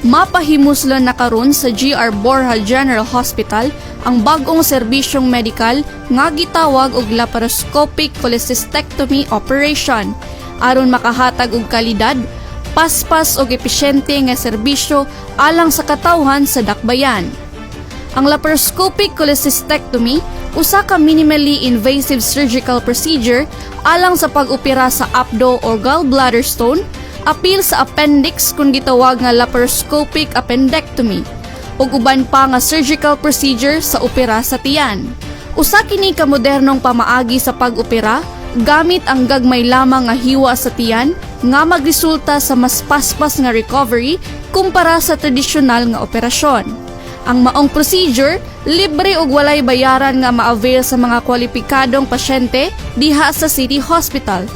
mapahimuslan na karon sa GR Borja General Hospital ang bagong serbisyong medikal nga gitawag og laparoscopic cholecystectomy operation aron makahatag og kalidad, paspas og epesyente nga serbisyo alang sa katawhan sa dakbayan. Ang laparoscopic cholecystectomy usa ka minimally invasive surgical procedure alang sa pag-opera sa apdo or gallbladder stone, apil sa appendix kung gitawag nga laparoscopic appendectomy ug uban pa nga surgical procedure sa opera sa tiyan. Usa kini ka modernong pamaagi sa pag-opera gamit ang gagmay lamang nga hiwa sa tiyan nga magresulta sa mas paspas nga recovery kumpara sa tradisyonal nga operasyon. Ang maong procedure, libre ug walay bayaran nga ma-avail sa mga kwalipikadong pasyente diha sa City Hospital.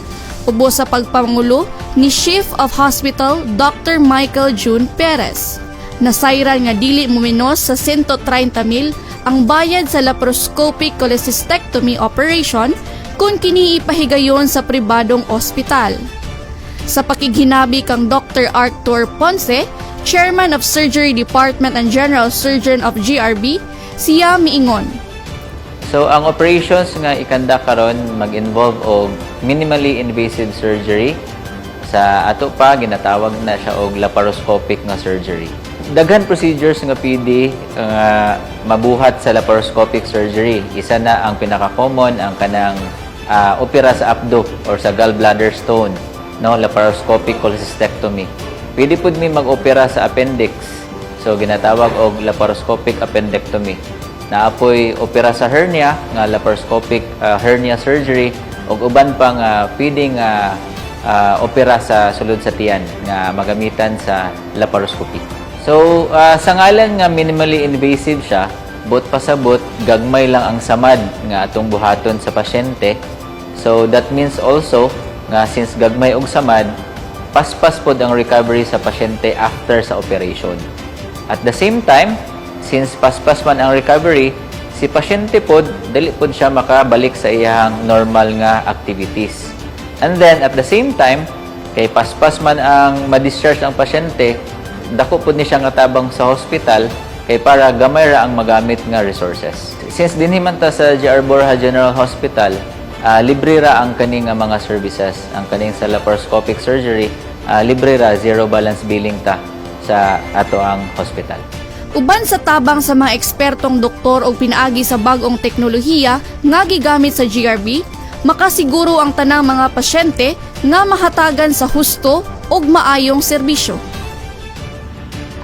Ubo sa pagpangulo ni Chief of Hospital Dr. Michael June Perez. Nasayran nga dili muminos sa 130,000 ang bayad sa laparoscopic cholecystectomy operation kung kini ipahigayon sa pribadong ospital. Sa pakighinabi kang Dr. Arthur Ponce, Chairman of Surgery Department and General Surgeon of GRB, siya miingon. So ang operations nga ikanda karon mag-involve og minimally invasive surgery. Sa ato pa ginatawag na siya og laparoscopic nga surgery. Daghan procedures nga PD nga mabuhat sa laparoscopic surgery. Isa na ang pinaka-common ang kanang ah, opera sa abdo or sa gallbladder stone, no, laparoscopic cholecystectomy. Pwede pud mi mag-opera sa appendix. So ginatawag og laparoscopic appendectomy. Naapoy opera sa hernia nga laparoscopic ah, hernia surgery ug uban pa nga pwedeng nga ah, opera sa sulod sa tiyan nga magamitan sa laparoscopy. So ah, sa ngalan nga minimally invasive siya, bot pasabot gagmay lang ang samad nga atong buhaton sa pasyente. So that means also nga since gagmay og samad, paspas pod ang recovery sa pasyente after sa operation. At the same time, since paspas man ang recovery, si pasyente pod dali pod siya makabalik sa iyang normal nga activities. And then at the same time, kay paspas man ang ma-discharge ang pasyente, dako pod ni siya nga tabang sa hospital kay para gamay ra ang magamit nga resources. Since dinhi man ta sa GR Borja General Hospital, ah, libre ra ang kaning mga services. Ang kaning sa laparoscopic surgery, ah, libre ra zero balance billing ta sa ato ang hospital. Uban sa tabang sa mga ekspertong doktor o pinaagi sa bagong teknolohiya nga gigamit sa GRB, makasiguro ang tanang mga pasyente nga mahatagan sa husto ug maayong serbisyo.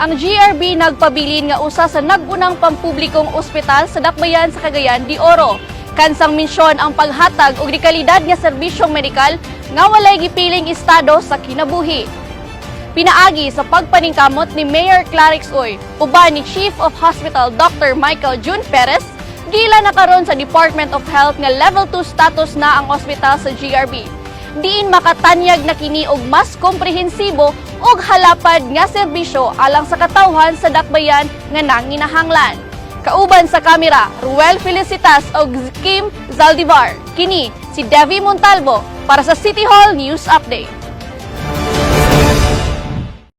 Ang GRB nagpabilin nga usa sa nagunang pampublikong ospital sa Dakbayan sa Cagayan de Oro. Kansang misyon ang paghatag og dekalidad nga serbisyong medikal nga walay gipiling estado sa kinabuhi. Pinaagi sa pagpaningkamot ni Mayor Clarix Uy, uban ni Chief of Hospital Dr. Michael June Perez, gila na karon sa Department of Health nga level 2 status na ang ospital sa GRB. Diin makatanyag na kini og mas komprehensibo ug halapad nga serbisyo alang sa katawhan sa dakbayan nga nanginahanglan. Kauban sa kamera, Ruel Felicitas ug Kim Zaldivar. Kini si Devi Montalvo para sa City Hall News Update.